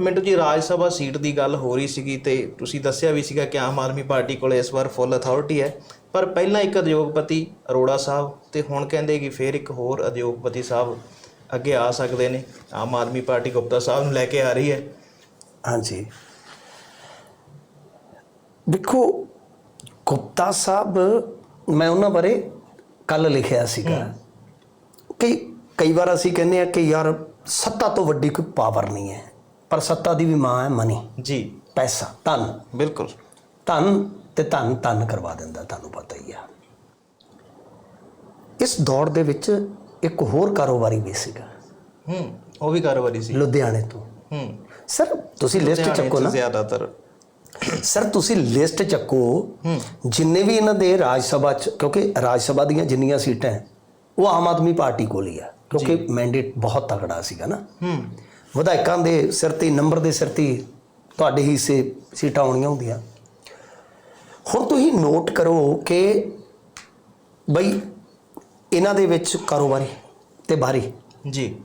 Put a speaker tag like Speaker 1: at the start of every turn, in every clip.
Speaker 1: ਮਿੰਟੂ ਜੀ ਰਾਜ ਸਭਾ ਸੀਟ ਦੀ ਗੱਲ ਹੋ ਰਹੀ ਸੀਗੀ ਤੇ ਤੁਸੀਂ ਦੱਸਿਆ ਵੀ ਸੀਗਾ ਕਿ ਆਮ ਆਦਮੀ ਪਾਰਟੀ ਕੋਲ ਇਸ ਵਾਰ ਫੁੱਲ ਅਥਾਰਟੀ ਹੈ। ਪਰ ਪਹਿਲਾਂ ਇੱਕ ਉਦਯੋਗਪਤੀ ਅਰੋੜਾ ਸਾਹਿਬ ਤੇ ਹੁਣ ਕਹਿੰਦੇ ਕਿ ਫਿਰ ਇੱਕ ਹੋਰ ਉਦਯੋਗਪਤੀ ਸਾਹਿਬ ਅੱਗੇ ਆ ਸਕਦੇ ਨੇ। ਆਮ ਆਦਮੀ ਪਾਰਟੀ ਗੁਪਤਾ ਸਾਹਿਬ ਨੂੰ ਲੈ ਕੇ ਆ ਰਹੀ ਹੈ।
Speaker 2: ਹਾਂਜੀ। ਦੇਖੋ ਗੁਪਤਾ ਸਾਹਿਬ ਮੈਂ ਉਹਨਾਂ ਬਾਰੇ ਕੱਲ ਲਿਖਿਆ ਸੀਗਾ ਕਿ ਕਈ ਵਾਰ ਅਸੀਂ ਕਹਿੰਦੇ ਆ ਕਿ ਯਾਰ ਸੱਤਾ ਤੋਂ ਵੱਡੀ ਕੋਈ ਪਾਵਰ ਨਹੀਂ ਹੈ। ਪਰ ਸੱਤਾ ਦੀ ਵੀ ਮਾਂ ਹੈ ਮਨੀ।
Speaker 1: ਜੀ।
Speaker 2: ਪੈਸਾ ਧਨ।
Speaker 1: ਬਿਲਕੁਲ।
Speaker 2: ਧਨ ਤੇ ਧਨ ਧਨ ਕਰਵਾ ਦਿੰਦਾ ਤੁਹਾਨੂੰ ਪਤਾ ਹੀ ਆ। ਇਸ ਦੌੜ ਦੇ ਵਿੱਚ ਇੱਕ ਹੋਰ ਕਾਰੋਬਾਰੀ ਵੀ ਸੀਗਾ।
Speaker 1: ਹੂੰ ਉਹ ਵੀ ਕਾਰੋਬਾਰੀ ਸੀ।
Speaker 2: ਲੁਧਿਆਣੇ ਤੋਂ।
Speaker 1: ਹੂੰ।
Speaker 2: ਸਰ ਤੁਸੀਂ ਲਿਸਟ ਚੱਕੋ ਨਾ।
Speaker 1: ਜ਼ਿਆਦਾਤਰ।
Speaker 2: ਸਰ ਤੁਸੀਂ ਲਿਸਟ ਚੱਕੋ। ਜਿੰਨੇ ਵੀ ਇਹਨਾਂ ਦੇ ਰਾਜ ਸਭਾ ਚ ਕਿਉਂਕਿ ਰਾਜ ਸਭਾ ਦੀਆਂ ਜਿੰਨੀਆਂ ਸੀਟਾਂ ਉਹ ਆਮ ਆਦਮੀ ਪਾਰਟੀ ਕੋਲ ਹੀ ਆ। ਕਿਉਂਕਿ ਮੈਂਡੇਟ ਬਹੁਤ ਤਕੜਾ ਸੀਗਾ ਨਾ।
Speaker 1: ਹੂੰ।
Speaker 2: ਵਿਧਾਇਕਾਂ ਦੇ ਸਿਰ ਤੇ ਨੰਬਰ ਦੇ ਸਿਰ ਤੇ ਤੁਹਾਡੇ ਹਿੱਸੇ ਸੀਟਾਂ ਆਉਣੀਆਂ ਹੁੰਦੀਆਂ। ਹੁਣ ਤੁਸੀਂ ਨੋਟ ਕਰੋ ਕਿ ਬਈ ਇਹਨਾਂ ਦੇ ਵਿੱਚ ਕਾਰੋਬਾਰੀ ਤੇ ਬਾਰੀ
Speaker 1: ਜੀ।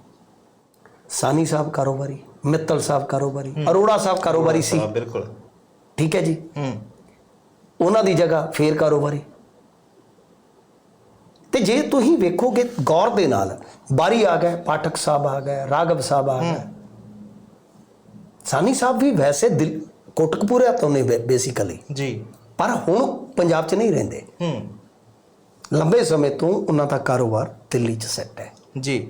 Speaker 2: ਸਾਨੀ ਸਾਹਿਬ ਕਾਰੋਬਾਰੀ ਮਿੱਤਲ ਸਾਹਿਬ ਕਾਰੋਬਾਰੀ ਅਰੋੜਾ ਸਾਹਿਬ ਕਾਰੋਬਾਰੀ ਸੀ।
Speaker 1: ਹਾਂ ਬਿਲਕੁਲ।
Speaker 2: ਠੀਕ ਹੈ ਜੀ?
Speaker 1: ਹੂੰ।
Speaker 2: ਉਹਨਾਂ ਦੀ ਜਗ੍ਹਾ ਫੇਰ ਕਾਰੋਬਾਰੀ। ਤੇ ਜੇ ਤੁਸੀਂ ਵੇਖੋਗੇ ਗੌਰ ਦੇ ਨਾਲ ਬਾਰੀ ਆ ਗਏ ਪਾਠਕ ਸਾਹਿਬ ਆ ਗਏ ਰਾਗਵ ਸਾਹਿਬ ਆ ਗਏ। ਸਾਨੀ ਸਾਹਿਬ ਵੀ ਵੈਸੇ ਦਿਲ ਕੋਟਕਪੂਰੇ ਤੋਂ ਨੇ ਬੇਸਿਕਲੀ
Speaker 1: ਜੀ।
Speaker 2: ਪਰ ਹੁਣ ਪੰਜਾਬ 'ਚ ਨਹੀਂ ਰਹਿੰਦੇ।
Speaker 1: ਹੂੰ।
Speaker 2: ਲੰਬੇ ਸਮੇਂ ਤੋਂ ਉਹਨਾਂ ਦਾ ਕਾਰੋਬਾਰ ਦਿੱਲੀ 'ਚ ਸੈੱਟ ਹੈ।
Speaker 1: ਜੀ।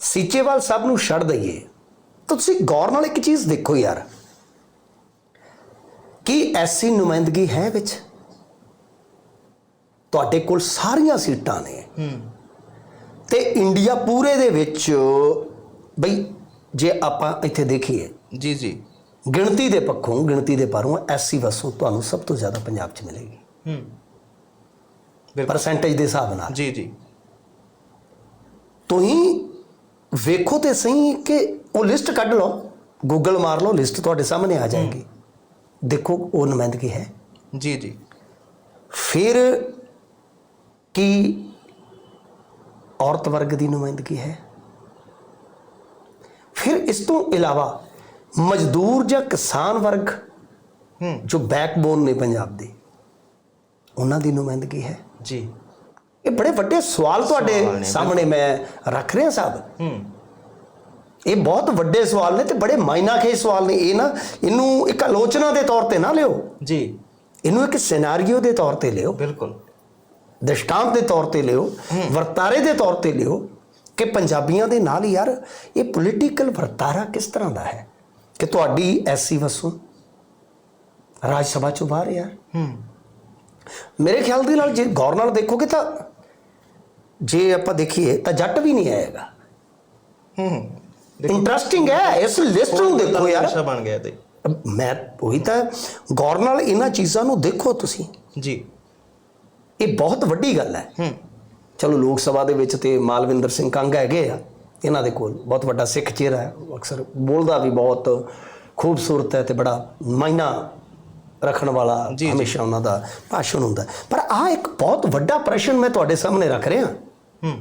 Speaker 2: ਸੀਚੇਵਾਲ ਸਾਹਿਬ ਨੂੰ ਛੱਡ ਦਈਏ। ਤਾਂ ਤੁਸੀਂ ਗੌਰ ਨਾਲ ਇੱਕ ਚੀਜ਼ ਦੇਖੋ ਯਾਰ। ਕੀ ਐਸੀ ਨੁਮਾਇੰਦਗੀ ਹੈ ਵਿੱਚ? ਤੁਹਾਡੇ ਕੋਲ ਸਾਰੀਆਂ ਸੀਟਾਂ ਨੇ।
Speaker 1: ਹੂੰ।
Speaker 2: ਤੇ ਇੰਡੀਆ ਪੂਰੇ ਦੇ ਵਿੱਚ ਬਈ ਜੇ ਆਪਾਂ ਇੱਥੇ ਦੇਖੀਏ
Speaker 1: ਜੀ ਜੀ।
Speaker 2: ਗਿਣਤੀ ਦੇ ਪੱਖੋਂ ਗਿਣਤੀ ਦੇ ਪਰੋਂ ਐਸਸੀ ਵਸੋਂ ਤੁਹਾਨੂੰ ਸਭ ਤੋਂ ਜ਼ਿਆਦਾ ਪੰਜਾਬ 'ਚ ਮਿਲੇਗੀ।
Speaker 1: ਹੂੰ।
Speaker 2: ਪਰਸੈਂਟੇਜ ਦੇ ਹਿਸਾਬ ਨਾਲ।
Speaker 1: ਜੀ ਜੀ।
Speaker 2: ਤੁਸੀਂ ਵੇਖੋ ਤੇ ਸਹੀ ਕਿ ਉਹ ਲਿਸਟ ਕੱਢ ਲਓ ਗੂਗਲ ਮਾਰ ਲਓ ਲਿਸਟ ਤੁਹਾਡੇ ਸਾਹਮਣੇ ਆ ਜਾਏਗੀ। ਦੇਖੋ ਉਹ ਨੁਮਾਇੰਦਗੀ ਹੈ।
Speaker 1: ਜੀ ਜੀ।
Speaker 2: ਫਿਰ ਕੀ ਔਰਤ ਵਰਗ ਦੀ ਨੁਮਾਇੰਦਗੀ ਹੈ? ਫਿਰ ਇਸ ਤੋਂ ਇਲਾਵਾ ਮਜ਼ਦੂਰ ਜਾਂ ਕਿਸਾਨ ਵਰਗ
Speaker 1: ਹੂੰ
Speaker 2: ਜੋ ਬੈਕਬੋਨ ਨੇ ਪੰਜਾਬ ਦੇ ਉਹਨਾਂ ਦੀ ਨੁਮਾਇੰਦਗੀ ਹੈ
Speaker 1: ਜੀ
Speaker 2: ਇਹ ਬੜੇ ਵੱਡੇ ਸਵਾਲ ਤੁਹਾਡੇ ਸਾਹਮਣੇ ਮੈਂ ਰੱਖ ਰਿਹਾ ਸਾਹਿਬ
Speaker 1: ਹੂੰ
Speaker 2: ਇਹ ਬਹੁਤ ਵੱਡੇ ਸਵਾਲ ਨੇ ਤੇ ਬੜੇ ਮਾਇਨਾਖੇਜ ਸਵਾਲ ਨੇ ਇਹ ਨਾ ਇਹਨੂੰ ਇੱਕ ਆਲੋਚਨਾ ਦੇ ਤੌਰ ਤੇ ਨਾ ਲਿਓ
Speaker 1: ਜੀ
Speaker 2: ਇਹਨੂੰ ਇੱਕ ਸਿਨੈਰੀਓ ਦੇ ਤੌਰ ਤੇ ਲਿਓ
Speaker 1: ਬਿਲਕੁਲ
Speaker 2: ਦ੍ਰਿਸ਼ਟਾਂਤ ਦੇ ਤੌਰ ਤੇ ਲਿਓ ਵਰਤਾਰੇ ਦੇ ਤੌਰ ਤੇ ਲਿਓ ਕਿ ਪੰਜਾਬੀਆਂ ਦੇ ਨਾਲ ਯਾਰ ਇਹ ਪੋਲੀਟੀਕਲ ਵਰਤਾਰਾ ਕਿਸ ਤਰ੍ਹਾਂ ਦਾ ਹੈ? ਕਿ ਤੁਹਾਡੀ ਐਸੀ ਵਸੋਂ ਰਾਜ ਸਭਾ ਚੋਂ ਬਾਹਰ ਯਾਰ।
Speaker 1: ਹੂੰ।
Speaker 2: ਮੇਰੇ ਖਿਆਲ ਦੇ ਨਾਲ ਜੇ ਗੌਰ ਨਾਲ ਦੇਖੋਗੇ ਤਾਂ ਜੇ ਆਪਾਂ ਦੇਖੀਏ ਤਾਂ ਜੱਟ ਵੀ ਨਹੀਂ ਆਏਗਾ।
Speaker 1: ਹੂੰ।
Speaker 2: ਇੰਟਰਸਟਿੰਗ ਹੈ ਇਸ ਲਿਸਟ ਨੂੰ ਦੇਖੋ ਯਾਰ।
Speaker 1: ਨਸ਼ਾ ਬਣ ਗਿਆ ਤੇ।
Speaker 2: ਮੈਂ ਉਹੀ ਤਾਂ ਗੌਰ ਨਾਲ ਇਹਨਾਂ ਚੀਜ਼ਾਂ ਨੂੰ ਦੇਖੋ ਤੁਸੀਂ।
Speaker 1: ਜੀ।
Speaker 2: ਇਹ ਬਹੁਤ ਵੱਡੀ ਗੱਲ ਹੈ।
Speaker 1: ਹੂੰ।
Speaker 2: ਚਲੋ ਲੋਕ ਸਭਾ ਦੇ ਵਿੱਚ ਤੇ ਮਾਲਵਿੰਦਰ ਸਿੰਘ ਕੰਗ ਹੈਗੇ ਆ ਇਹਨਾਂ ਦੇ ਕੋਲ ਬਹੁਤ ਵੱਡਾ ਸਿੱਖ ਚਿਹਰਾ ਹੈ ਅਕਸਰ ਬੋਲਦਾ ਵੀ ਬਹੁਤ ਖੂਬਸੂਰਤ ਹੈ ਤੇ ਬੜਾ ਮਾਇਨਾ ਰੱਖਣ ਵਾਲਾ। ਹਮੇਸ਼ਾ ਉਹਨਾਂ ਦਾ ਭਾਸ਼ਣ ਹੁੰਦਾ। ਪਰ ਆ ਇੱਕ ਬਹੁਤ ਵੱਡਾ ਪ੍ਰਸ਼ਨ ਮੈਂ ਤੁਹਾਡੇ ਸਾਹਮਣੇ ਰੱਖ ਰਿਹਾ
Speaker 1: ਹੂੰ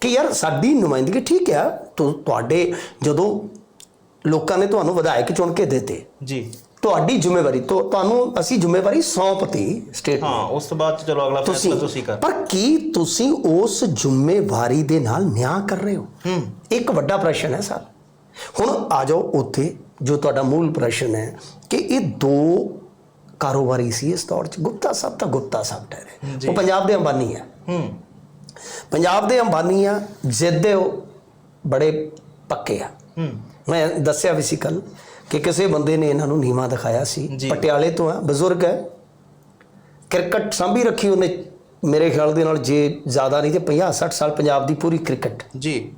Speaker 2: ਕਿ ਯਾਰ ਸਾਡੀ ਨੁਮਾਇੰਦਗੀ ਠੀਕ ਆ ਤੁ- ਤੁਹਾਡੇ ਜਦੋਂ ਲੋਕਾਂ ਨੇ ਤੁਹਾਨੂੰ ਵਿਧਾਇਕ ਚੁਣ ਕੇ ਦਿੱਤੇ
Speaker 1: ਜੀ
Speaker 2: ਤੁਹਾਡੀ ਜ਼ਿੰਮੇਵਾਰੀ ਤੋਂ ਤੁਹਾਨੂੰ ਅਸੀਂ ਜ਼ਿੰਮੇਵਾਰੀ ਸੌਂਪਤੀ ਸਟੇਟ
Speaker 1: ਹਾਂ ਉਸ ਤੋਂ ਬਾਅਦ ਚਲੋ ਅਗਲਾ ਫੈਸਲਾ ਤੁਸੀਂ ਕਰ।
Speaker 2: ਪਰ ਕੀ ਤੁਸੀਂ ਉਸ ਜ਼ਿੰਮੇਵਾਰੀ ਦੇ ਨਾਲ ਨਿਆਂ ਕਰ ਰਹੇ ਹੋ?
Speaker 1: ਹੂੰ।
Speaker 2: ਇੱਕ ਵੱਡਾ ਪ੍ਰਸ਼ਨ ਹੈ ਸਰ। ਹੁਣ ਆ ਜਾਓ ਉੱਥੇ ਜੋ ਤੁਹਾਡਾ ਮੂਲ ਪ੍ਰਸ਼ਨ ਹੈ ਕਿ ਇਹ ਦੋ ਕਾਰੋਬਾਰੀ ਸੀ ਇਸ ਦੌਰ ਚ। ਗੁਪਤਾ ਸਾਹਿਬ ਤਾਂ ਗੁਪਤਾ ਸਾਹਿਬ ਠਹਿਰੇ। ਉਹ ਪੰਜਾਬ ਦੇ ਅੰਬਾਨੀ ਆ
Speaker 1: ਹੂੰ।
Speaker 2: ਪੰਜਾਬ ਦੇ ਅੰਬਾਨੀ ਆ ਜ਼ਿੱਦ ਦੇ ਉਹ ਬੜੇ ਪੱਕੇ ਆ।
Speaker 1: ਹੂੰ।
Speaker 2: ਮੈਂ ਦੱਸਿਆ ਵੀ ਸੀ ਕੱਲ ਕਿ ਕਿਸੇ ਬੰਦੇ ਨੇ ਇਹਨਾਂ ਨੂੰ ਨੀਵਾ ਦਿਖਾਇਆ ਸੀ। ਪਟਿਆਲੇ ਤੋਂ ਆ ਬਜ਼ੁਰਗ ਹੈ। ਕ੍ਰਿਕਟ ਸਾਂਭੀ ਰੱਖੀ ਉਹਨੇ ਮੇਰੇ ਖਿਆਲ ਦੇ ਨਾਲ ਜੇ ਜ਼ਿਆਦਾ ਨਹੀਂ ਤੇ 50 60 ਸਾਲ ਪੰਜਾਬ ਦੀ ਪੂਰੀ ਕ੍ਰਿਕਟ।
Speaker 1: ਜੀ।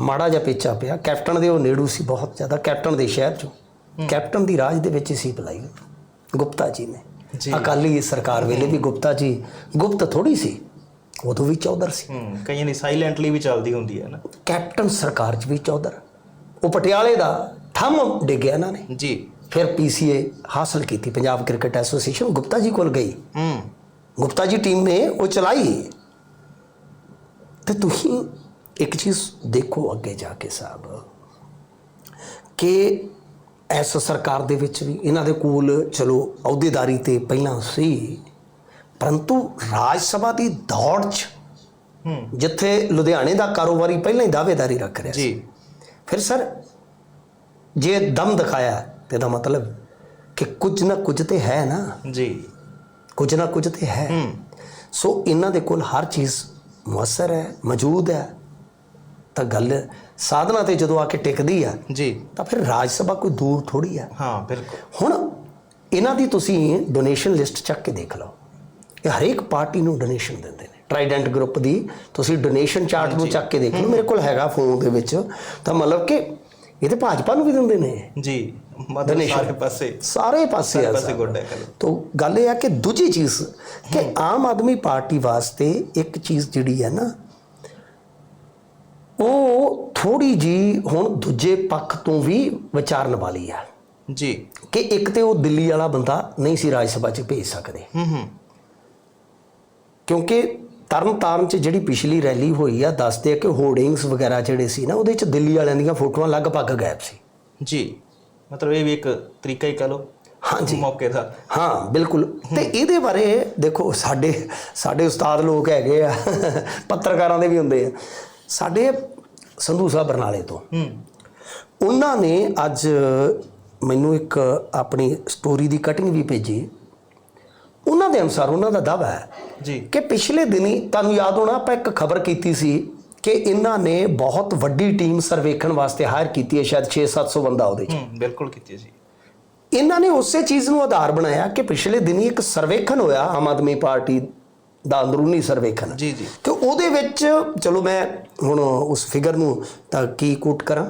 Speaker 2: ਮਾੜਾ ਜਿਹਾ ਪੇਚਾ ਪਿਆ। ਕੈਪਟਨ ਦੇ ਉਹ ਨੇੜੂ ਸੀ ਬਹੁਤ ਜ਼ਿਆਦਾ। ਕੈਪਟਨ ਦੇ ਸ਼ਹਿਰ ਚੋਂ। ਕੈਪਟਨ ਦੀ ਰਾਜ ਦੇ ਵਿੱਚ ਹੀ ਸੀ ਭਲਾਈ ਗੁਪਤਾ ਜੀ ਨੇ। ਅਕਾਲੀ ਸਰਕਾਰ ਵੇਲੇ ਵੀ ਗੁਪਤਾ ਜੀ ਗੁਪਤ ਥੋੜੀ ਸੀ। ਉਦੋਂ ਵੀ ਚੌਧਰ ਸੀ।
Speaker 1: ਕਈਆਂ ਦੀ ਸਾਇਲੈਂਟਲੀ ਵੀ ਚੱਲਦੀ ਹੁੰਦੀ ਹੈ ਨਾ।
Speaker 2: ਕੈਪਟਨ ਸਰਕਾਰ 'ਚ ਵੀ ਚੌਧਰ। ਉਹ ਪਟਿਆਲੇ ਦਾ ਥੰਮ ਡਿੱਗਿਆ ਇਹਨਾਂ ਨੇ।
Speaker 1: ਜੀ।
Speaker 2: ਫਿਰ ਪੀਸੀਏ ਹਾਸਲ ਕੀਤੀ ਪੰਜਾਬ ਕ੍ਰਿਕਟ ਐਸੋਸੀਏਸ਼ਨ ਗੁਪਤਾ ਜੀ ਕੋਲ ਗਈ।
Speaker 1: ਹੂੰ।
Speaker 2: ਗੁਪਤਾ ਜੀ ਟੀਮ ਨੇ ਉਹ ਚਲਾਈ। ਤੇ ਤੁਸੀਂ ਇੱਕ ਚੀਜ਼ ਦੇਖੋ ਅੱਗੇ ਜਾ ਕੇ ਸਾਹਿਬ ਕਿ ਇਸ ਸਰਕਾਰ ਦੇ ਵਿੱਚ ਵੀ ਇਹਨਾਂ ਦੇ ਕੋਲ ਚਲੋ ਅਹੁਦੇਦਾਰੀ ਤੇ ਪਹਿਲਾਂ ਸੀ ਪਰੰਤੂ ਰਾਜ ਸਭਾ ਦੀ ਦੌੜ 'ਚ ਜਿੱਥੇ ਲੁਧਿਆਣੇ ਦਾ ਕਾਰੋਬਾਰੀ ਪਹਿਲਾਂ ਹੀ ਦਾਅਵੇਦਾਰੀ ਰੱਖ ਰਿਹਾ ਸੀ।
Speaker 1: ਜੀ।
Speaker 2: ਫਿਰ ਸਰ ਜੇ ਦਮ ਦਿਖਾਇਆ ਤੇ ਦਾ ਮਤਲਬ ਕਿ ਕੁਝ ਨਾ ਕੁਝ ਤੇ ਹੈ ਨਾ।
Speaker 1: ਜੀ।
Speaker 2: ਕੁਝ ਨਾ ਕੁਝ ਤੇ ਹੈ। ਸੋ ਇਹਨਾਂ ਦੇ ਕੋਲ ਹਰ ਚੀਜ਼ ਮੁਅੱਸਰ ਹੈ ਮੌਜੂਦ ਹੈ। ਤਾਂ ਗੱਲ ਸਾਧਨਾ ਤੇ ਜਦੋਂ ਆ ਕੇ ਟਿਕਦੀ ਆ
Speaker 1: ਜੀ।
Speaker 2: ਤਾਂ ਫਿਰ ਰਾਜ ਸਭਾ ਕੋਈ ਦੂਰ ਥੋੜੀ ਆ।
Speaker 1: ਹਾਂ ਬਿਲਕੁਲ।
Speaker 2: ਹੁਣ ਇਹਨਾਂ ਦੀ ਤੁਸੀਂ ਡੋਨੇਸ਼ਨ ਲਿਸਟ ਚੱਕ ਕੇ ਦੇਖ ਲਓ। ਇਹ ਹਰੇਕ ਪਾਰਟੀ ਨੂੰ ਡੋਨੇਸ਼ਨ ਦਿੰਦੇ ਨੇ। ਟ੍ਰਾਈਡੈਂਟ ਗਰੁੱਪ ਦੀ ਤੁਸੀਂ ਡੋਨੇਸ਼ਨ ਚਾਰਟ ਨੂੰ ਚੱਕ ਕੇ ਦੇਖ ਲਓ ਮੇਰੇ ਕੋਲ ਹੈਗਾ ਫੋਨ ਦੇ ਵਿੱਚ। ਤਾਂ ਮਤਲਬ ਕਿ ਇਹ ਤੇ ਭਾਜਪਾ ਨੂੰ ਵੀ ਦਿੰਦੇ ਨੇ।
Speaker 1: ਜੀ ਮਤਲਬ ਸਾਰੇ ਪਾਸੇ।
Speaker 2: ਸਾਰੇ ਪਾਸੇ ਆ
Speaker 1: ਪਾਸੇ
Speaker 2: ਸਰ।
Speaker 1: ਗੁੱਡ ਹੈ
Speaker 2: ਤੋ ਗੱਲ ਇਹ ਆ ਕਿ ਦੂਜੀ ਚੀਜ਼ ਕਿ ਆਮ ਆਦਮੀ ਪਾਰਟੀ ਵਾਸਤੇ ਇੱਕ ਚੀਜ਼ ਜਿਹੜੀ ਹੈ ਨਾ ਉਹ ਥੋੜੀ ਜੀ ਹੁਣ ਦੂਜੇ ਪੱਖ ਤੋਂ ਵੀ ਵਿਚਾਰਨ ਵਾਲੀ ਆ।
Speaker 1: ਜੀ।
Speaker 2: ਕਿ ਇੱਕ ਤੇ ਉਹ ਦਿੱਲੀ ਵਾਲਾ ਬੰਦਾ ਨਹੀਂ ਸੀ ਰਾਜ ਸਭਾ 'ਚ ਭੇਜ ਸਕਦੇ।
Speaker 1: ਹੂੰ ਹੂੰ।
Speaker 2: ਕਿਉਂਕਿ ਤਰਨ ਤਾਰਨ 'ਚ ਜਿਹੜੀ ਪਿਛਲੀ ਰੈਲੀ ਹੋਈ ਆ ਦੱਸਦੇ ਆ ਕਿ ਹੋਰਡਿੰਗਸ ਵਗੈਰਾ ਜਿਹੜੇ ਸੀ ਨਾ ਉਹਦੇ 'ਚ ਦਿੱਲੀ ਵਾਲਿਆਂ ਦੀਆਂ ਫੋਟੋਆਂ ਲਗਭਗ ਗਾਇਬ ਸੀ।
Speaker 1: ਜੀ ਮਤਲਬ ਇਹ ਵੀ ਇੱਕ ਤਰੀਕਾ ਹੀ ਕਹ ਲਓ
Speaker 2: ਹਾਂਜੀ।
Speaker 1: ਮੌਕੇ ਦਾ।
Speaker 2: ਹਾਂ ਬਿਲਕੁਲ। ਤੇ ਇਹਦੇ ਬਾਰੇ ਦੇਖੋ ਸਾਡੇ ਸਾਡੇ ਉਸਤਾਦ ਲੋਕ ਹੈਗੇ ਆ ਪੱਤਰਕਾਰਾਂ ਦੇ ਵੀ ਹੁੰਦੇ ਆ। ਸਾਡੇ ਸੰਧੂ ਸਾਹਿਬ ਬਰਨਾਲੇ ਤੋਂ।
Speaker 1: ਹੂੰ।
Speaker 2: ਉਹਨਾਂ ਨੇ ਅੱਜ ਮੈਨੂੰ ਇੱਕ ਆਪਣੀ ਸਟੋਰੀ ਦੀ ਕਟਿੰਗ ਵੀ ਭੇਜੀ। ਉਹਨਾਂ ਦੇ ਅਨੁਸਾਰ ਉਹਨਾਂ ਦਾ ਦਾਅਵਾ ਹੈ
Speaker 1: ਜੀ।
Speaker 2: ਕਿ ਪਿਛਲੇ ਦਿਨੀ ਤੁਹਾਨੂੰ ਯਾਦ ਹੋਣਾ ਆਪਾਂ ਇੱਕ ਖਬਰ ਕੀਤੀ ਸੀ ਕਿ ਇਹਨਾਂ ਨੇ ਬਹੁਤ ਵੱਡੀ ਟੀਮ ਸਰਵੇਖਣ ਵਾਸਤੇ ਹਾਇਰ ਕੀਤੀ ਹੈ ਸ਼ਾਇਦ 6-700 ਬੰਦਾ ਉਹਦੇ 'ਚ।
Speaker 1: ਹੂੰ ਬਿਲਕੁਲ ਕੀਤੀ ਸੀ
Speaker 2: ਇਹਨਾਂ ਨੇ ਉਸੇ ਚੀਜ਼ ਨੂੰ ਆਧਾਰ ਬਣਾਇਆ ਕਿ ਪਿਛਲੇ ਦਿਨੀ ਇੱਕ ਸਰਵੇਖਣ ਹੋਇਆ ਆਮ ਆਦਮੀ ਪਾਰਟੀ ਦਾ ਅੰਦਰੂਨੀ ਸਰਵੇਖਣ।
Speaker 1: ਜੀ ਜੀ।
Speaker 2: ਤੇ ਉਹਦੇ ਵਿੱਚ ਚਲੋ ਮੈਂ ਹੁਣ ਉਸ ਫਿਗਰ ਨੂੰ ਤਾਂ ਕੀ ਕੋਟ ਕਰਾਂ?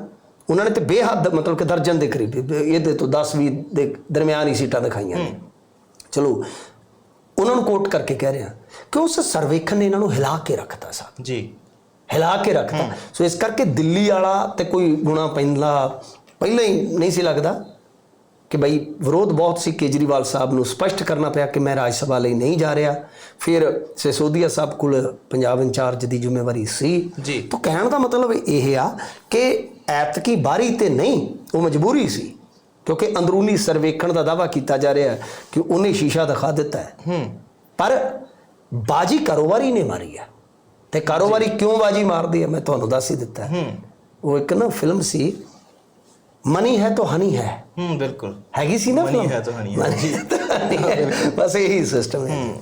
Speaker 2: ਉਹਨਾਂ ਨੇ ਤੇ ਬੇਹੱਦ ਮਤਲਬ ਕਿ ਦਰਜਨ ਦੇ ਕਰੀਬ ਇਹਦੇ ਤੋਂ 10 20 ਦੇ ਦਰਮਿਆਨ ਹੀ ਸੀਟਾਂ ਦਿਖਾਈਆਂ ਨੇ। ਚਲੋ ਉਹਨਾਂ ਨੂੰ ਕੋਟ ਕਰਕੇ ਕਹਿ ਰਿਹਾ ਕਿ ਉਸ ਸਰਵੇਖਣ ਨੇ ਇਹਨਾਂ ਨੂੰ ਹਿਲਾ ਕੇ ਰੱਖਤਾ ਸਾ।
Speaker 1: ਜੀ।
Speaker 2: ਹਿਲਾ ਕੇ ਰੱਖਤਾ। ਸੋ ਇਸ ਕਰਕੇ ਦਿੱਲੀ ਵਾਲਾ ਤੇ ਕੋਈ ਗੁਣਾ ਪੈਂਦਾ ਪਹਿਲਾਂ ਹੀ ਨਹੀਂ ਸੀ ਲੱਗਦਾ ਕਿ ਬਈ ਵਿਰੋਧ ਬਹੁਤ ਸੀ। ਕੇਜਰੀਵਾਲ ਸਾਹਿਬ ਨੂੰ ਸਪਸ਼ਟ ਕਰਨਾ ਪਿਆ ਕਿ ਮੈਂ ਰਾਜ ਸਭਾ ਲਈ ਨਹੀਂ ਜਾ ਰਿਹਾ। ਫਿਰ ਸਿਸੋਦੀਆ ਸਾਹਿਬ ਕੋਲ ਪੰਜਾਬ ਇੰਚਾਰਜ ਦੀ ਜ਼ਿੰਮੇਵਾਰੀ ਸੀ।
Speaker 1: ਜੀ।
Speaker 2: ਤਾਂ ਕਹਿਣ ਦਾ ਮਤਲਬ ਇਹ ਆ ਕਿ ਐਤਕੀ ਬਾਰੀ ਤੇ ਨਹੀਂ ਉਹ ਮਜਬੂਰੀ ਸੀ। ਕਿਉਂਕਿ ਅੰਦਰੂਨੀ ਸਰਵੇਖਣ ਦਾ ਦਾਵਾ ਕੀਤਾ ਜਾ ਰਿਹਾ ਹੈ ਕਿ ਉਹਨੇ ਸ਼ੀਸ਼ਾ ਦਿਖਾ ਦਿੱਤਾ ਹੈ।
Speaker 1: ਹੂੰ।
Speaker 2: ਪਰ ਬਾਜੀ ਕਾਰੋਬਾਰੀ ਨੇ ਮਾਰੀ ਹੈ। ਤੇ ਕਾਰੋਬਾਰੀ ਕਿਉਂ ਬਾਜੀ ਮਾਰਦੀ ਹੈ ਮੈਂ ਤੁਹਾਨੂੰ ਦੱਸ ਹੀ ਦਿੱਤਾ ਹੈ। ਉਹ ਇੱਕ ਨਾ ਫਿਲਮ ਸੀ ਮਨੀ ਹੈ ਤਾਂ ਹਨੀ ਹੈ।
Speaker 1: ਹੂੰ ਬਿਲਕੁਲ।
Speaker 2: ਹੈਗੀ ਸੀ ਨਾ film?
Speaker 1: ਹੈ ਤਾਂ honey ਹੈ।
Speaker 2: ਬਸ ਇਹੀ ਸਿਸਟਮ ਹੈ।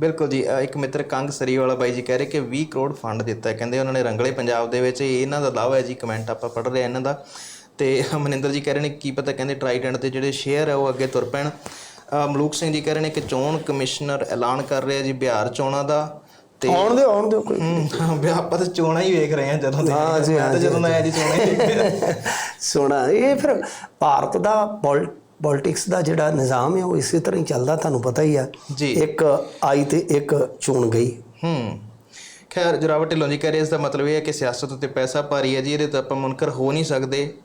Speaker 1: ਬਿਲਕੁਲ ਜੀ। ਇੱਕ ਮਿੱਤਰ ਕੰਗ ਸਰੀ ਵਾਲਾ ਬਾਈ ਜੀ ਕਹਿ ਰਹੇ ਕਿ 20 ਕਰੋੜ ਫੰਡ ਦਿੱਤਾ ਹੈ। ਕਹਿੰਦੇ ਉਹਨਾਂ ਨੇ ਰੰਗਲੇ ਪੰਜਾਬ ਦੇ ਵਿੱਚ ਇਹ ਇਹਨਾਂ ਦਾ ਦਾਅਵਾ ਹੈ ਜੀ। ਕਮੈਂਟ ਆਪਾਂ ਪੜ੍ਹ ਰਹੇ ਹਾਂ ਇਹਨਾਂ ਦਾ। ਤੇ ਮਨਿੰਦਰ ਜੀ ਕਹਿ ਰਹੇ ਨੇ ਕੀ ਪਤਾ ਕਹਿੰਦੇ ਟ੍ਰਾਈਡੈਂਟ ਦੇ ਜਿਹੜੇ ਸ਼ੇਅਰ ਹੈ ਉਹ ਅੱਗੇ ਤੁਰ ਪੈਣ। ਮਲੂਕ ਸਿੰਘ ਜੀ ਕਹਿ ਰਹੇ ਨੇ ਕਿ ਚੋਣ ਕਮਿਸ਼ਨਰ ਐਲਾਨ ਕਰ ਰਿਹਾ ਜੀ ਬਿਹਾਰ ਚੋਣਾਂ ਦਾ ਤੇ
Speaker 2: ਆਉਣ ਦਿਓ ਆਉਣ ਦਿਓ ਕੋਈ।
Speaker 1: ਹੂੰ, ਆਪਾਂ ਤਾਂ ਚੋਣਾਂ ਹੀ ਵੇਖ ਰਹੇ ਹਾਂ ਜਦੋਂ ਦੇ
Speaker 2: ਹਾਂ ਜੀ, ਹਾਂ
Speaker 1: ਜਦੋਂ ਦਾ ਆਇਆ ਜੀ। ਚੋਣਾਂ
Speaker 2: ਸੋਣਾ ਇਹ ਫਿਰ ਭਾਰਤ ਦਾ ਪੋਲਿਟਿਕਸ ਦਾ ਜਿਹੜਾ ਨਿਜ਼ਾਮ ਹੈ ਉਹ ਇਸੇ ਤਰ੍ਹਾਂ ਹੀ ਚੱਲਦਾ ਤੁਹਾਨੂੰ ਪਤਾ ਹੀ ਆ।
Speaker 1: ਜੀ।
Speaker 2: ਇੱਕ ਆਈ ਤੇ ਇੱਕ ਚੁਣ ਗਈ।
Speaker 1: ਹੂੰ। ਖੈਰ ਜਰਾਵਟ ਢਿੱਲੋਂ ਜੀ ਕਹਿ ਰਹੇ ਇਸ ਦਾ ਮਤਲਬ ਇਹ ਹੈ ਕਿ ਸਿਆਸਤ ਉੱਤੇ ਪੈਸਾ ਭਾਰੀ ਹੈ ਜੀ ਇਹਦੇ ਤੋਂ ਆਪਾਂ ਮੁਨਕਰ ਹੋ ਨਹੀਂ ਸਕਦੇ।